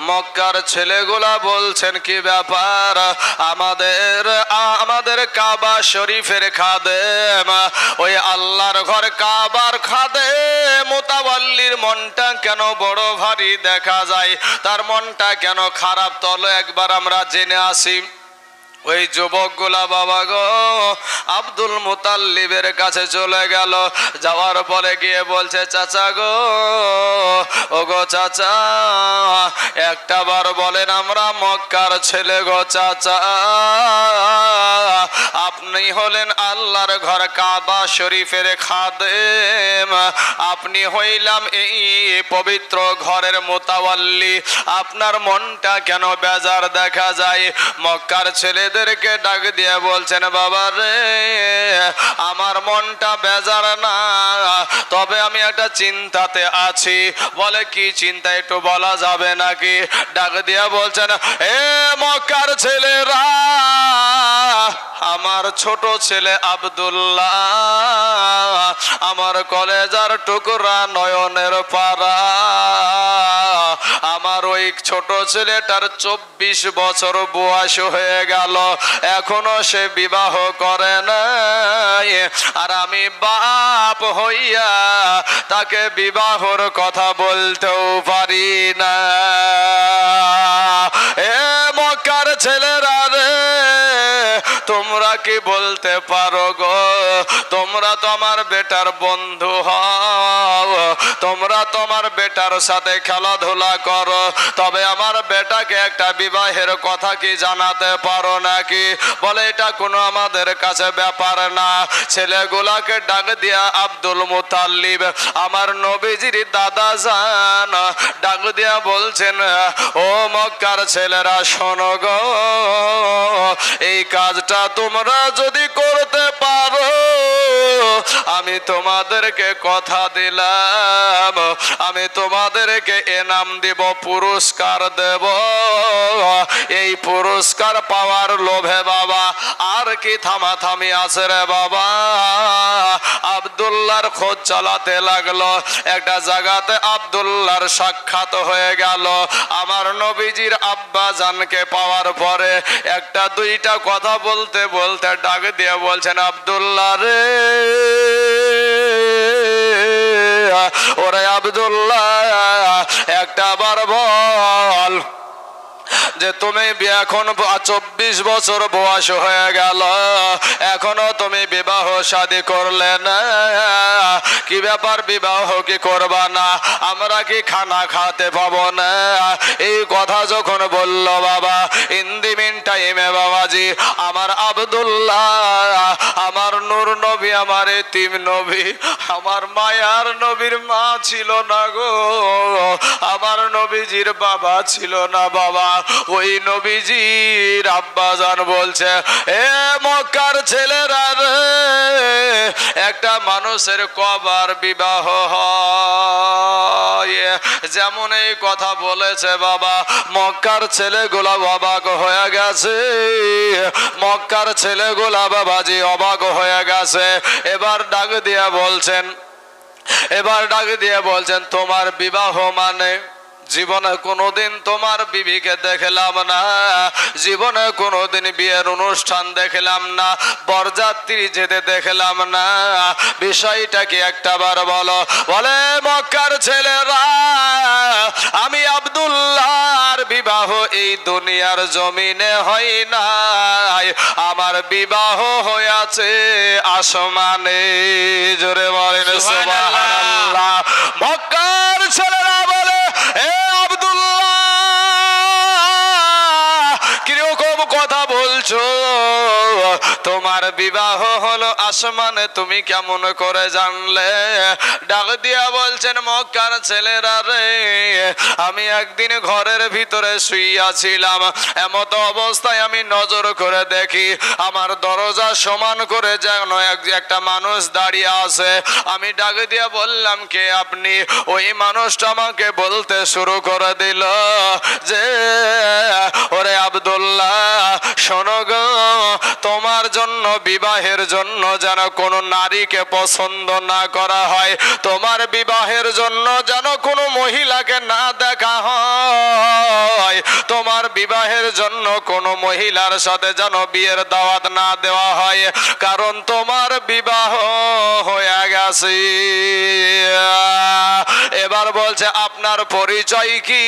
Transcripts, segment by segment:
মক্কার ছেলেগুলা বলছেন, কি ব্যাপার? আমাদের আমাদের কাবা শরীফের খাদেম। ওই আল্লাহর ঘর কাবার খাদে মোতাবাল্লির মনটা কেন বড় ভারী দেখা যায়? তার মনটা কেন খারাপ? তলো একবার আমরা জেনে আসি। ওই যুবকগুলা বাবা গো, আব্দুল মুতাল্লিবের কাছে চলে গেল। যাওয়ার পরে গিয়ে বলছে, চাচা গো ও গো চাচা, একটা বার বলেন আমরা মক্কার ছেলে গো চাচা। আপনি হলেন আল্লাহর ঘর কাবা শরীফের খাদেম। আপনি হইলাম এই পবিত্র ঘরের মোতাওয়াল্লি। আপনার মনটা কেন বেজার দেখা যায়? মক্কার ছেলেদেরকে ডাক দিয়ে বলছেন, বাবা রে, আমার মনটা বেজার না, তবে আমি একটা চিন্তাতে আছি। বলে, কি চিন্তা, একটু বলা যাবে নাকি? ডাক দিয়া বলছেন, এ মক্কার ছেলেরা, আমার ছোট ছেলে আব্দুল্লাহ, আমার কলেজার টুকরা নয়নের পাড়া, আমার ওই ছোট ছেলেটার চব্বিশ বছর বয়স হয়ে গেল। এখনও সে বিবাহ করে নাই। আর আমি বাপ হইয়া তাকে বিবাহর কথা বলতেও পারি না। এ মক্কার ছেলেরা রে, তোমরা কি বলতে পারো গো? তোমরা তো আমার বেটার বন্ধু তোমরা তোমার বেটার সাথে খেলাধুলা করো। তবে আমার বেটাকে একটা বিবাহের কথা কি জানাতে পারো নাকি? বলে, এটা কোনো আমাদের কাছে ব্যাপার না। ছেলেগুলাকে ডাক দিয়া আব্দুল মুতাল্লিব, আমার নবীজির দাদা যান ডাক দিয়া বলছেন, ও মক্কার ছেলেরা, শোনো গো, এই কাজটা তোমরা যদি করতে পারো, আমি তোমাদেরকে কথা দিলাম। আমি তোমাদেরকে এনাম দিব, পুরস্কার দেব। এই পুরস্কার পাওয়ার লোভে বাবা, আর কি থামাথামি আছে রে বাবা। আবদুল্লাহর খোঁজ চালাতে লাগল, একটা জায়গাতে আবদুল্লাহর সাক্ষাৎ হয়ে গেল। আমার নবীজির আব্বা জানকে পাওয়ার পরে একটা দুইটা কথা বলতে বলতে ডাক দিয়ে বলছেন, আবদুল্লাহ রে। ওরে আবদুল্লাহ একটা বার বল। যে তুমি এখন চব্বিশ বছর বয়স হয়ে গেল। এখনও তুমি বিবাহ শাদী করলে কি ব্যাপার বিবাহ কি করবা না? আমরা কি খানা খাতে পাবো না? এই কথা যখন বলল বাবা ইন্দিমিন টাইমে বাবাজি, আমার আবদুল্লাহ, আমার নূর নবী, আমার এতিম নবী, আমার মায়ার নবীর মা ছিল না গো। আমার নবীজির বাবা ছিল না বাবা। ওই নবীজির আব্বাজান বলছে, এ মক্কার ছেলেরা রে, একটা মানুষের কবার বিবাহ হয়। যেমন এই কথা বলেছে বাবা, মক্কার ছেলেগুলা অবাক হয়ে গেছে। মক্কার ছেলেগুলা বাবাজি অবাক হয়ে গেছে। এবার ডাক দিয়া বলছেন, এবার ডাক দিয়ে বলছেন, তোমার বিবাহ মানে জীবনে কোনোদিন তোমার বিবিকে দেখলাম না। জীবনে কোনোদিন বিয়ের অনুষ্ঠান দেখলাম না। বরযাত্রী যেতে দেখলাম না। বিষয়টা কি একটা বার বলো? বলে মক্কার ছেলেরা আমি আব্দুল্লাহর বিবাহ এই দুনিয়ার জমিনে হয় নাই। আমার বিবাহ হয়েছে আসমানে। জোরে বলেন সুবহানাল্লাহ। মক্কার ছেলেরা বলে তোমার বিবাহ হলো আসমানে, তুমি কেমন করে জানলে? ডাক দিয়া বলছেন, মক্কার ছেলেরা রে, আমি একদিন ঘরের ভিতরে শুইয়াছিলাম এমত অবস্থায় আমি নজর করে দেখি, আমার দরজা সমান করে যেন এক- একটা মানুষ দাঁড়িয়ে আছে। আমি ডাক দিয়া বললাম, কে আপনি? ওই মানুষটা আমাকে বলতে শুরু করে দিল যে, ওরে আব্দুল্লাহ, শোনো তোমার জন্য জন্য, বিবাহের জন্য যেন কোনো নারীকে পছন্দ না করা হয়। তোমার বিবাহের জন্য যেন কোনো মহিলাকে না দেখা হয়। তোমার বিবাহের জন্য কোনো মহিলার সাথে যেন বিয়ের দাওয়াত না দেওয়া হয়। কারণ তোমার বিবাহ হয়ে গেছে। এবার বলছে, আপনার পরিচয় কি?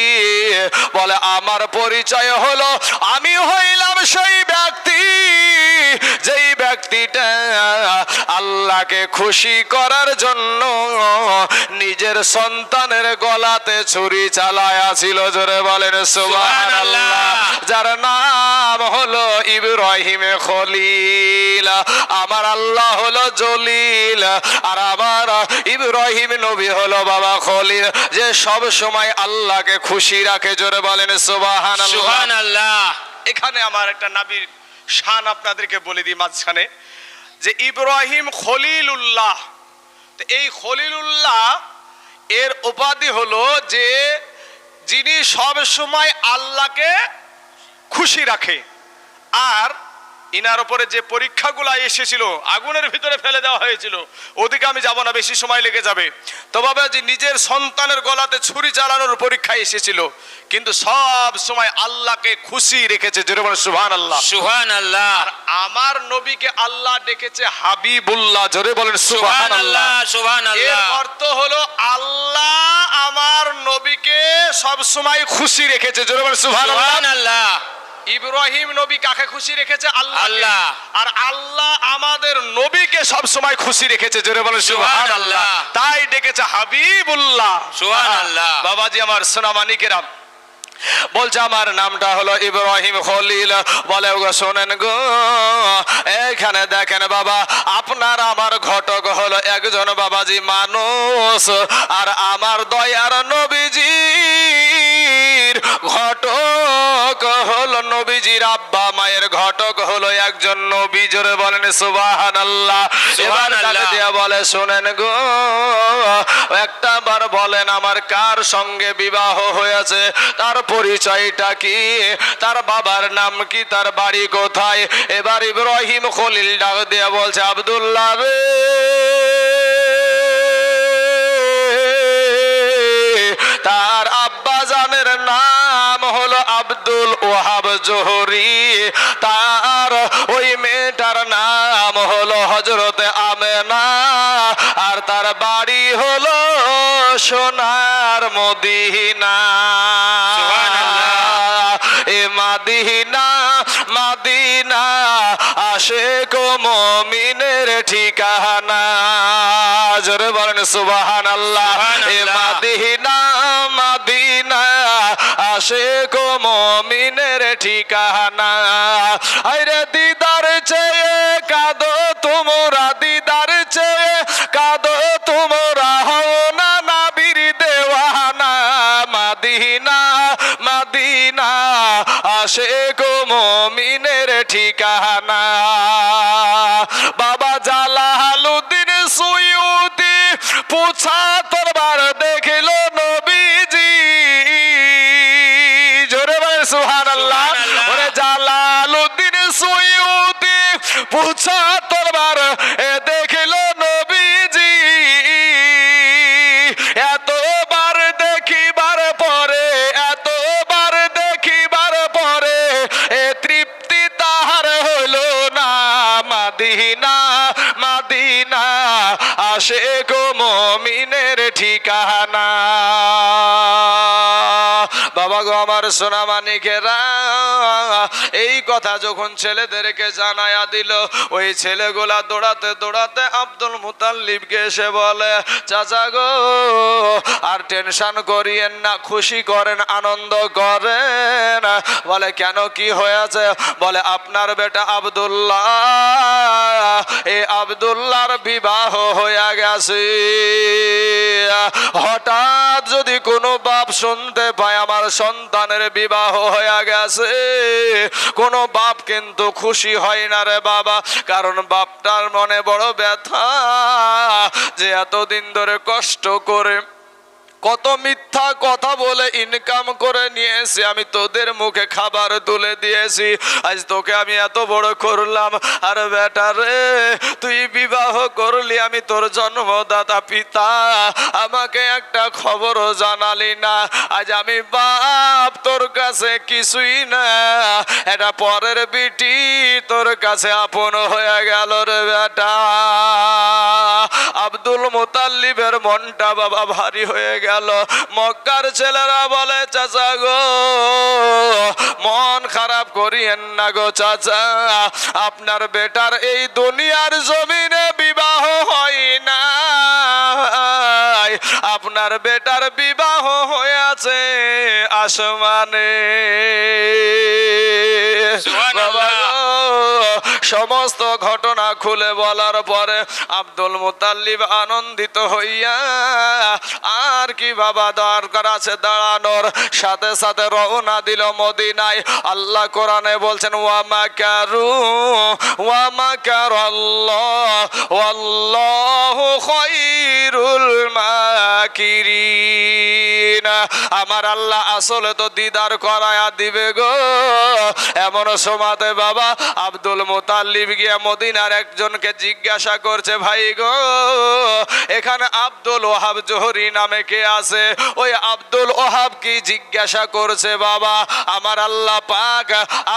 বলে, আমার পরিচয় হলো, আমি হইলাম সেই ব্যক্তি যেই ব্যক্তিটা আল্লাহকে খুশি করার জন্য নিজের সন্তানের গলাতে ছুরি চালায়াছিল জোরে বলেন সুবহানাল্লাহ। যার নাম হলো ইব্রাহিম খলিল আমার আল্লাহ হলো জলিল আর আমার ইব্রাহিম নবী হলো বাবা খলিল যে সব সময় আল্লাহকে খুশি রাখে জোরে বলেন সুহান আল্লাহ এখানে আমার একটা নাবির শান আপনাদেরকে বলে দিই মাঝখানে, যে ইব্রাহিম খলিলুল্লাহ। তো এই খলিলুল্লাহ, এর উপাধি হলো যে যিনি সব সময় আল্লাহকে খুশি রাখে। আর ইনার উপরে যে পরীক্ষাগুলো এসেছিল আগুনের ভিতরে ফেলে দেওয়া হয়েছিল ওদিকে আমি যাব না বেশি সময় লেগে যাবে। তবে যে নিজের সন্তানের গলাতে ছুরি চালানোর পরীক্ষা এসেছিল কিন্তু সব সময় আল্লাহকে খুশি রেখেছে যেটা বলে সুবহান আল্লাহ সুহান আল্লাহ আমার নবীকে আল্লাহ ডেকেছে হাবিবুল্লাহ জোরে বলেন সুহান আল্লাহ সুহান এর আল্লাহ অর্থ হলো আল্লাহ আমার নবীকে সব সময় খুশি রেখেছে জোরে বলেন সুহান আল্লাহ ইব্রাহিম নবী কাকে খুশি রেখেছে আল্লাহ আল্লাহ। আর আল্লাহ আমাদের নবীকে সব সময় খুশি রেখেছে জোরে বলেন সুবহানাল্লাহ। তাই ডেকেছে হাবিবুল্লাহ সুবহানাল্লাহ। বাবাজি আমার সোনামানিকেরাম বলছে আমার নামটা হলো ইব্রাহিম খলিল। বলে গো শোনেন গো এখানে দেখেন বাবা আপনার আমার ঘটক হলো একজন বাবাজি মানুষ আর আমার দয়ার নবীজির ঘটক হলো নবীজির আব্বা মায়ের ঘটক হলো একজন নবী। জোরে বলেন সুবাহান আল্লাহ এবার দিয়া বলে শোনেন গো একটা বার বলেন আমার কার সঙ্গে বিবাহ হয়েছে? তার পরিচয়টা কি? তার বাবার নাম কি? তার বাড়ি কোথায়? এবার ইব্রাহিম খলিল ডাক দিয়ে বলছে, আব্দুল্লাহ রে! তার আব্বা জানের নাম হলো আব্দুল ওহাব জোহরি। তার ওই মেয়েটার নাম হলো হজরতে আমেনা। আর তার বাড়ি হলো সোনার মদিনা। এ মাদিনা মাদিনা আসে কো মমিনের ঠিকানা। জোরে বলেন সুবাহান আল্লাহ এ। মাদিনা মাদিনা আসে কো মমিনের ঠিকানা। আরে দিদার চেয়ে কাদো তোমরা দিদার চেয়ে মুসা আসে গো মমিনের ঠিকানা। বাবা গো আমার সোনা মানিকেরা এই কথা যখন ছেলেদেরকে জানায়া দিল, ওই ছেলেগুলা দৌড়াতে দৌড়াতে আব্দুল মুতাল্লিবকে এসে বলে, চাচা গো, আর টেনশন করিয়েন না, খুশি করেন, আনন্দ করেন। বলে, কেন, কি হয়েছে? বলে, আপনার বেটা আব্দুল্লাহ, এ আব্দুল্লাহর বিবাহ হয়ে গেছে। হঠাৎ যদি কোনো বাপ শুনতে পায়, আমার সন্তানের বিবাহ হয়ে গেছে। কোনো বাপ কিন্তু খুশি হয় না রে বাবা, কারণ বাপটার মনে বড় ব্যথা যে এতদিন ধরে কষ্ট করে কত মিথ্যা কথা বলে ইনকাম করে নিয়ে এসে আমি তোদের মুখে খাবার তুলে দিয়েছি। আজ তোকে আমি এত বড় করলাম। আর বেটা রে, তুই বিবাহ করলি, আমি তোর জন্মদাতা পিতা। আমাকে একটা খবরও জানালি না। আজ আমি বাপ, তোর কাছে কিছুই না। এটা পরের বিটি, তোর কাছে আপন হয়ে গেল রে বেটা। আব্দুল মোতাল্লিবের মনটা বাবা ভারী হয়ে গেল মক্কার ছেলেরা বলে, চাচা গো, মন খারাপ করিয়েন না গো চাচা। আপনার বেটার এই দুনিয়ার জমিনে বিবাহ হয় না আপনার বেটার বিবাহ হয়েছে আসমানে। বাবা সমস্ত ঘটনা খুলে বলার পরে আব্দুল মুতাল্লিব আনন্দিত হইয়া আর কি বাবা দরকার আছে দাঁড়ানোর? সাথে সাথে রওনা দিল মদিনায়। আল্লাহ কোরআনে বলছেন ওয়ামা কারু ওয়ামা কার আল্লাহ ওয়াল্লাহু খায়রুল মাকিরিন। আমার আল্লাহ আসলে তো দিদার করায়া দিবে গো। এমন সমাতে বাবা আব্দুল মোতাল্লিব গিয়া মদিনার একজনকে জিজ্ঞাসা করছে, ভাই গো, এখানে আব্দুল ওহাব জোহরি নামে কে আছে? ওই আব্দুল ওহাব কি জিজ্ঞাসা করছে, বাবা, আমার আল্লাহ পাক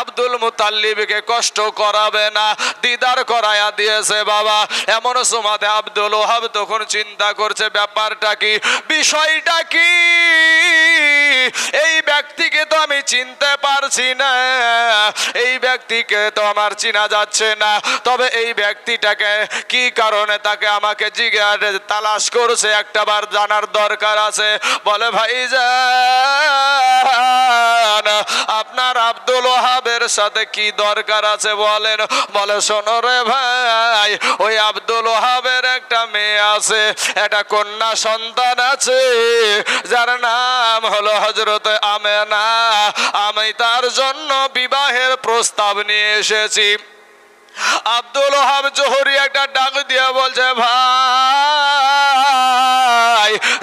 আব্দুল মুতাল্লিবকে কষ্ট করাবে না, দিদার করায়া দিয়েছে বাবা। এমন সমাতে আব্দুল ওহাব তখন চিন্তা করছে, ব্যাপারটা কি? বিষয়টা কি? এই ব্যক্তিকে তো আমি চিনতে পারছি না। এই ব্যক্তিকে তো আমার চিনা যাচ্ছে না। তবে এই ব্যক্তিটাকে কি কারণে তাকে আমাকে জিজ্ঞাসা তালাশ করছে? একটা বার জানার দরকার আছে। বলে ভাই আপনার আব্দুল ওহাবের সাথে কি দরকার আছে বলেন? বলে, শোনো রে ভাই, ওই আব্দুল ওহাবের একটা মেয়ে আছে। একটা কন্যা সন্তান আছে। যার নাম হলো হজরত আমেনা আমি তার জন্য বিবাহের প্রস্তাব নিয়ে এসেছি। আব্দুল ওহাব জোহরি একটা ডাক দিয়ে বলছে, ভাই,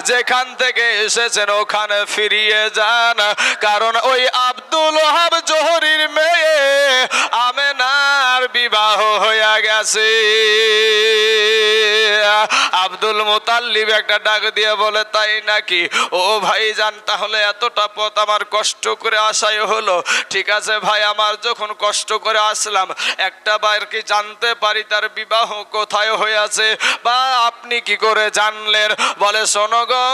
যেখান থেকে এসেছেন, ওখানে ফিরিয়ে যান। কারণ ওই আব্দুল ওহাব জোহরির মেয়ে আমেনার বিবাহ হইয়া গেছে। আব্দুল মোতাল্লিব একটা ডাক দিয়ে বলে, তাই নাকি? ও ভাই যান, তাহলে এতটা পথ আমার কষ্ট করে আসাই হলো। ঠিক আছে ভাই, আমার যখন কষ্ট করে আসলাম, একটা বার কি জানতে পারি তার বিবাহ কোথায় হয়েছে বা আপনি কি করে জানলেন? বলে, শোনো গো,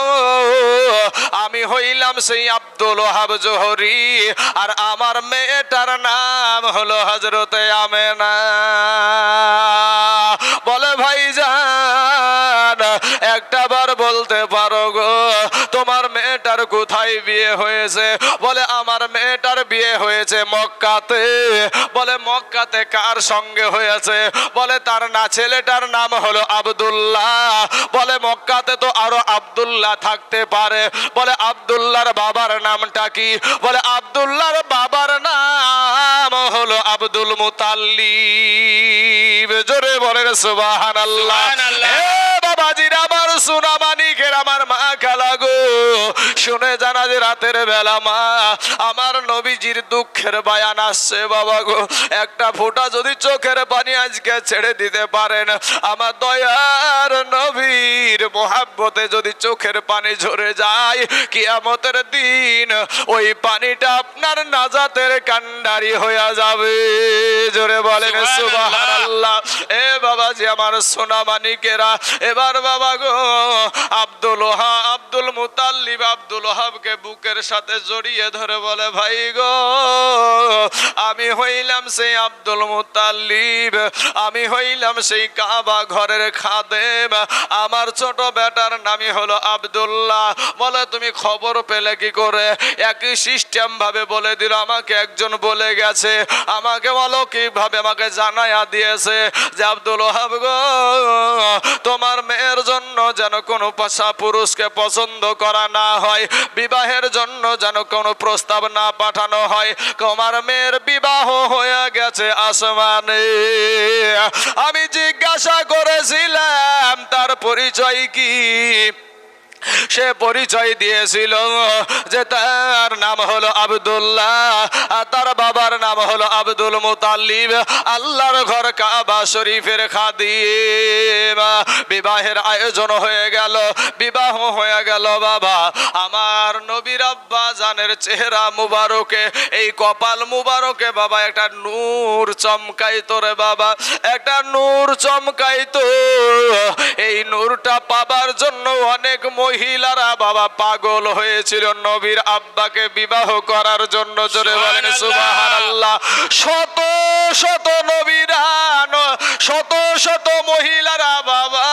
আমি হইলাম সেই আব্দুল হাব জোহরি আর আমার মেয়েটার নাম হলো হজরতে আমেনা। মেয়েটার কোথায় বিয়ে হয়েছে? বলে আমার মেয়েটার বিয়ে হয়েছে মক্কাতে। বলে মক্কাতে কার সঙ্গে হয়েছে? বলে তার না ছেলেটার নাম হলো আব্দুল্লাহ। বলে মক্কাতে তো আরও আব্দুল্লাহ থাকতে পারে। বলে আব্দুল্লাহর বাবার নামটা কি? বলে আব্দুল্লাহর বাবার নাম হলো আব্দুল মুতাল্লিব। জোরে বলেন সুবহানাল্লাহ। বাবাজির আমার সোনা মানিকের আমার মা খেলা গো। শুনে জানা যে রাতের বেলা মা আমার নবীজির দুঃখের বায়ান আসছে বাবা গো। একটা ফোঁটা যদি চোখের পানি আজকে ছেড়ে দিতে পারেন আমার দয়ার নবীর মোহাব্বতে যদি চোখের পানি ঝরে যায় কিয়ামতের দিন ওই পানিটা আপনার নাজাতের কান্ডারি হয়ে যাবে। জোরে বলেন। সুবহানাল্লাহ। এ বাবাজি আমার সোনা মানিকেরা এবার বাবা গো আব্দুল ওহা, আব্দুল মুতাল্লিব, আব্দুল ওহাবকে বুকের সাথে জড়িয়ে ধরে বলে, ভাই গো, আমি হইলাম সেই আব্দুল মুতাল্লিব, আমি হইলাম সেই কাবা ঘরের খাদেম। আমার ছোট বেটার নামই হলো আব্দুল্লাহ। বলে, তুমি খবর পেলে কি করে? একই সিস্টেম ভাবে বলে দিল, আমাকে একজন বলে গেছে, আমাকে বলো কীভাবে আমাকে জানাইয়া দিয়েছে যে, আব্দুল ওহাব গো, তোমার মেয়ের জন্য যেন কোনো পাশা পুরুষকে পছন্দ করা না হয়, বিবাহের জন্য যেন কোনো প্রস্তাব না পাঠানো হয়। তোমার মেয়ের বিবাহ হয়ে গেছে আসমানে। আমি জিজ্ঞাসা করেছিলাম, তার পরিচয় কি? সে পরিচয় দিয়েছিল যে তার নাম হলো আব্দুল্লাহ আর তার বাবার নাম হলো আব্দুল মুতাল্লিব আল্লাহর ঘর কাবা শরীফের খাদিম। বিবাহের আয়োজন হয়ে গেল, বিবাহ হয়ে গেল বাবা। আমার নবীর আব্বা জানের চেহারা মুবারকে, এই কপাল মুবারকে বাবা, একটা নূর চমকাইতো রে বাবা, একটা নূর চমকাইতো। এই নূরটা পাবার জন্য অনেক মহিলারা বাবা পাগল হয়েছিল। নবীর আব্বাকে বিবাহ করার জন্য জোরে বলেন সুবহানাল্লাহ। শত শত নবীরা শত শত মহিলারা বাবা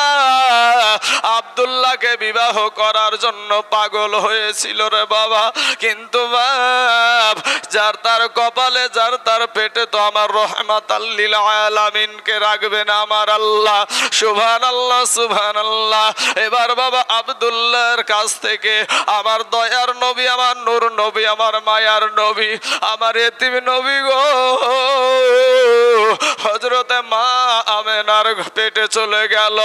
আব্দুল্লাহকে বিবাহ করার জন্য পাগল হয়েছিল রে বাবা। কিন্তু বাপ যার তার কপালে যার তার পেটে তো আমার রহমাত আল্লিল আলামিনকে রাখবেন আমার আল্লাহ। সুবহান আল্লাহ সুবহান আল্লাহ এবার বাবা আব্দুল্লাহর কাছ থেকে আমার দয়ার নবী, আমার নূর নবী, আমার মায়ার নবী, আমার এতিম নবী গো। হজরতে মা আমেনার পেটে চলে গেল।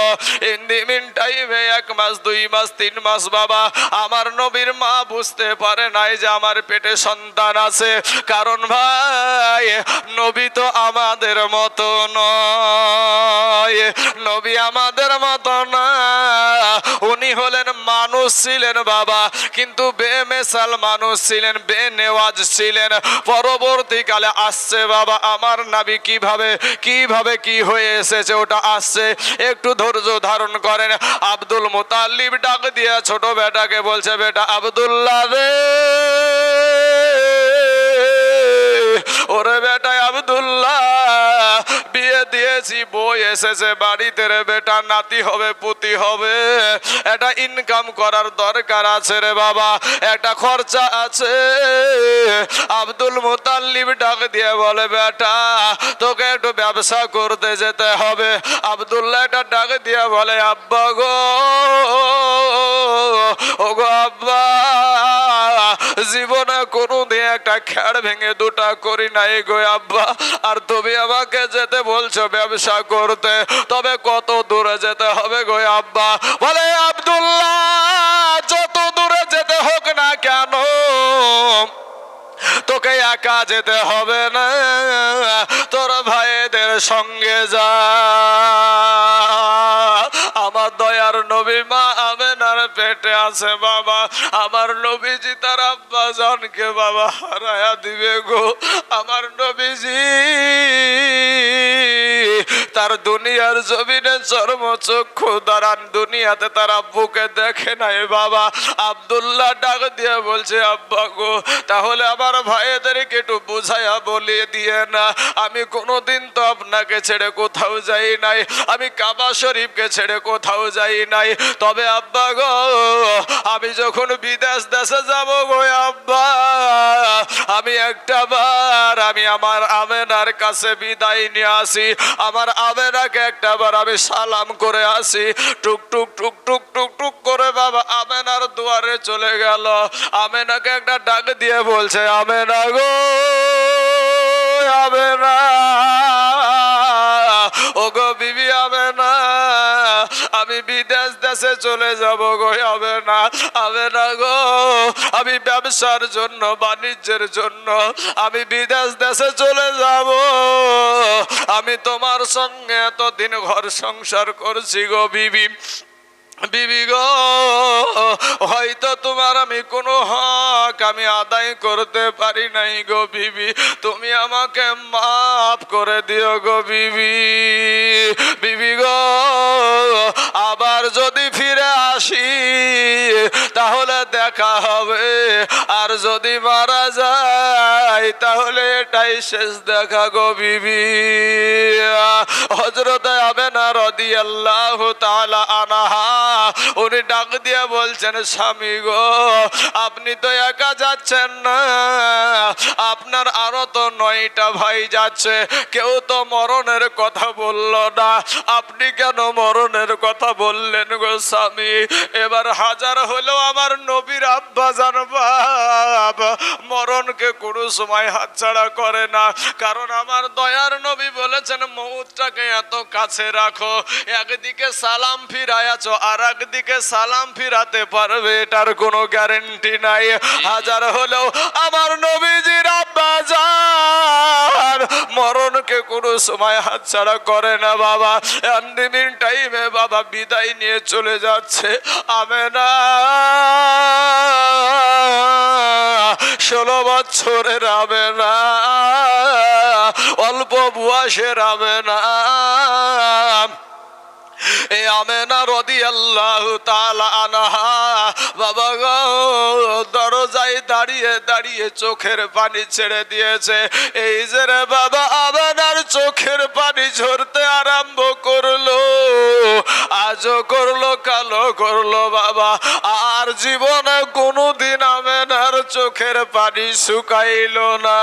ইন দি মিন টাইমে এক মাস, দুই মাস, তিন মাস বাবা, আমার নবীর মা বুঝতে পারে নাই যে আমার পেটে সন্তান আছে। কারণ ভাই, নবী তো আমাদের মতো নয়। নবী আমাদের মতো না। উনি হলেন মানুষ ছিলেন বাবা, কিন্তু বেমেসাল মানুষ ছিলেন, বেনেওয়াজ ছিলেন। পরবর্তীকালে আসছে বাবা, আমার নাবি কীভাবে কীভাবে কি হয়ে এসেছে, ওটা আসছে। একটু ধৈর্য ধারণ করেন। আব্দুল মুতাল্লিব ডাক দিয়ে ছোট বেটাকে বলছে, বেটা আব্দুল্লাহ রে। ওরে বেটা আব্দুল্লাহ, বিয়ে দিয়েছি বই এসেছে, বাড়িতে রে বেটা, নাতি হবে, পুতি হবে। এটা ইনকাম করার দরকার আছে রে বাবা, একটা খরচা আছে। আব্দুল মুতাল্লিব ডাক দিয়ে বলে, বেটা, তোকে একটু ব্যবসা করতে যেতে হবে। আব্দুল্লাহ এটা ডাক দিয়ে বলে, আব্বা গো ও গো আব্বা, জীবনে কোনোদিন একটা খেড় ভেঙে দুটা করি নাই গো আব্বা। আর তুমি আমাকে যেতে বলছো ব্যবসা করতে, তবে কত দূরে যেতে হবে গো আব্বা? বলে, আব্দুল্লাহ, যত দূরে যেতে হোক না কেন, তোকে একা যেতে হবে না। তোর ভাইদের সঙ্গে যা। আমার দয়ার নবী মা আমেনার পেটে আছে বাবা। আমার নবীজি তার আব্বা জানকে বাবা হারায়া দিবে গো। আমার নবীজি তার দুনিয়ার জমিনে চর্ম চক্ষু দাঁড়ান। দুনিয়াতে তার আব্বুকে দেখে নাই বাবা। আব্দুল্লাহ ডাক দিয়ে বলছে, আব্বা গো, তাহলে আমার ভাইদেরকে একটু বুঝাইয়া বলিয়ে দিয়ে না। আমি কোনোদিন তো আপনাকে ছেড়ে কোথাও যাই নাই। আমি কাবা শরীফকে ছেড়ে কোথাও যাই নাই। তবে আব্বা গো, আমি যখন বিদেশ দেশে যাব গো আব্বা, আমি একটা বার, আমি আমার আমেনার কাছে বিদায় নিয়ে আসি। আমার আমেনাকে একটা বার আমি সালাম করে আসি। টুক টুক টুক টুক টুক টুক করে বাবা আমেনার দুয়ারে চলে গেল। আমেনাকে একটা ডাক দিয়ে বলছে, আমেনা গো, আমেনা ও গো বিবি আমেনা আমি বিদেশ দেশে চলে যাব গো, হবে না হবে না গো। আমি ব্যবসার জন্য, বাণিজ্যের জন্য আমি বিদেশ দেশে চলে যাব। আমি তোমার সঙ্গে এতদিন ঘর সংসার করছি গো, বিবি। বিবি গো, হয়তো তোমার আমি কোনো হক আমি আদায় করতে পারি নাই গো, বিবি। তুমি আমাকে মাফ করে দিও গো, বিবি। বিবি গো আবার যদি ফিরে আসি, তাহলে দেখা হবে। আর যদি মারা যায়, তাহলে এটাই শেষ দেখা গো বিবি। হজরত হবে না রদি আল্লাহ তালা আনাহা, উনি ডাক দিয়ে বলছেন, স্বামী গো, আপনি তো একা যাচ্ছেন না। আপনার আরও তো নয়টা ভাই যাচ্ছে। কেউ তো মরণের কথা বলল না। আপনি কেন মরণের কথা বললেন গো স্বামী? এবার হাজার হলেও আমার নবীর আব্বা জান মরণকে কোনো সময় হাতছাড়া করে না। কারণ আমার দয়ার নবী বলেছেন, মৌতটাকে এত কাছে রাখো। একদিকে সালাম ফিরায় আছো আর একদিকে সালাম ফিরাতে পারবে, এটার কোনো গ্যারেন্টি নাই। হাজার হলেও আমার নবীজির আব্বা যান মরণকে কোনো সময় হাতছাড়া করে না বাবা। অ্যান্ডিমিন টাইমে বাবা বিদায় নিয়ে চলে যাচ্ছে। আমি না ষোলো বছরের হবে না অল্প বয়সের হবে না এ আমেনা রদি আল্লাহ তালা আনাহা। বাবা গো দাঁড়িয়ে দাঁড়িয়ে চোখের পানি ছেড়ে দিয়েছে। এই যে রে বাবা আমেনার চোখের পানি ঝরতে আরম্ভ করল। আজও করল কালো করল বাবা। আর জীবনে কোনোদিন আমেনার চোখের পানি শুকাইলো না।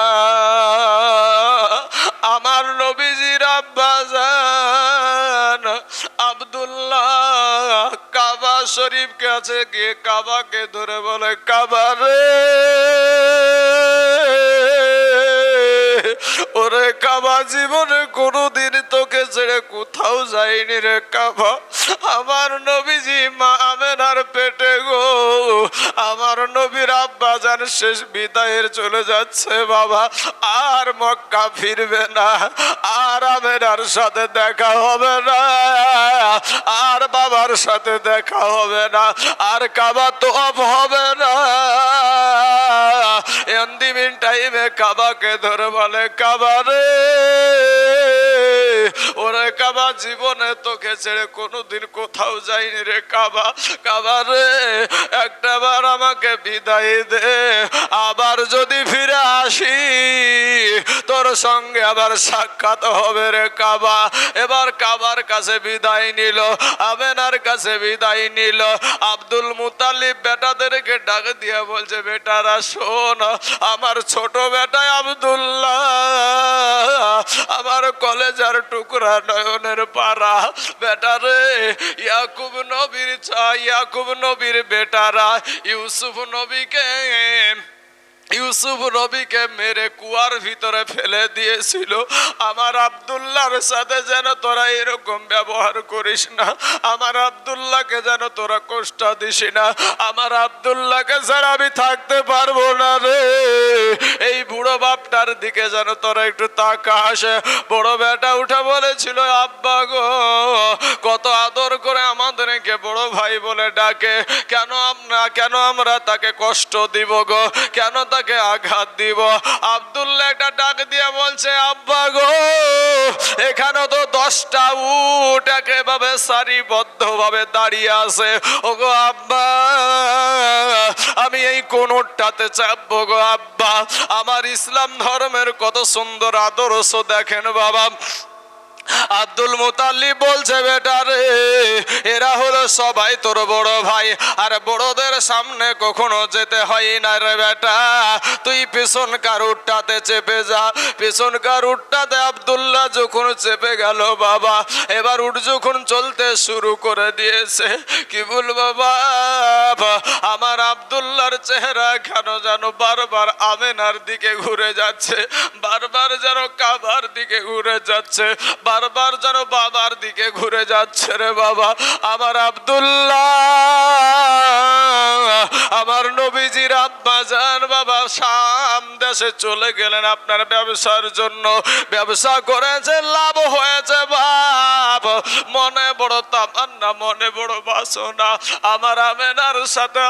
আমার নবীজির আব্বাজান আব্দুল্লাহ শরীফ আছে গিয়ে কাবাকে ধরে বলে, কাবা রে। ওরে কাবা জীবনে কোনোদিন তোকে ছেড়ে কোথাও যাইনি রে কাবা। আমার নবীজি মা আমেনার পেটে গো আমার নবীর আব্বা যান শেষ বিদায়ের চলে যাচ্ছে বাবা। আর মক্কা ফিরবে না। আর আমেনার সাথে দেখা হবে না। আর বাবার সাথে দেখা হবে না। আর কাবা তো অফ হবে না। এন্দিমিন টাইমে কাবাকে ধরে বলে, কাবা রে। ওরে কাবা, জীবনে তোকে ছেড়ে কোনোদিন কোথাও যাইনি রে কাবা। কাবা রে, একটা বার আমাকে বিদায় দে। আবার যদি ফিরে আসি, তোর সঙ্গে আবার সাক্ষাৎ হবে রে কাবা। এবার কাবার কাছে বিদায় নিল আবেনার কাছে বিদায় নিল। আব্দুল মুতালিব বেটাদেরকে ডাক দিয়ে বলছে, বেটারা, শোন, আমার ছোট বেটায় আব্দুল্লাহ, আমার কলেজার টুকরা নয়নের পাড়া বেটারে ইয়াকুব নবীর চা ইয়াকুব নবীর বেটারা ইউসুফ নবীকে ইউসুফ নবীকে মেরে কুয়ার ভিতরে ফেলে দিয়েছিল। আমার আব্দুল্লাহর সাথে যেন তোরা এরকম ব্যবহার করিস না। আমার আব্দুল্লাহকে যেন তোরা কষ্ট দিস না। আমার আব্দুল্লাহকে ছাড়া আমি থাকতে পারব না রে। এই বুড়ো বাপটার দিকে যেন তোরা একটু তাকা আসে বড় বেটা উঠে বলেছিল, আব্বা গো, কত আদর করে আমাদেরকে বড় ভাই বলে ডাকে। কেন আমরা কেন আমরা তাকে কষ্ট দিব গো? কেন তাকে আঘাত দিব। আব্দুল্লাহ একটা ডাক দিয়ে বলছে, আব্বা গো এখানে তো দশটা উট একেভাবে সারিবদ্ধ ভাবে দাঁড়িয়ে আছে। ও গো আব্বা, আমি এই কোনটাতে চাপবো গো আব্বা। আমার ইসলাম ধর্মের কত সুন্দর আদর্শ দেখেন বাবা। আব্দুল মুতাল্লিব বলছে, বেটা রে, এরা হলো সবাই তোর বড় ভাই। আর বড়দের সামনে কখনো যেতে হয় না রে বেটা। তুই পেছন কারুরটাতে চেপে যা। পেছন কারুরটাতে আব্দুল্লাহ যখন চেপে গেল, বাবা, এবার উঠ যখন চলতে শুরু করে দিয়েছে, কি বলব বাবা? আমার আব্দুল্লাহর চেহারা কেন যেন বারবার আমেনার দিকে ঘুরে যাচ্ছে, বারবার যেন কাবার দিকে ঘুরে যাচ্ছে বারবার যেন বাবার দিকে ঘুরে যাচ্ছে রে বাবা। আমার আব্দুল্লাহ, আমার নবীজির আব্বা জান বাবা শাম দেশে চলে গেলেন আপনার ব্যবসার জন্য। ব্যবসা করেছে লাভ হয়েছে বাপ। মনে বড় তামান্না, মনে বড় বাসনা। আমার আমেনার সাথে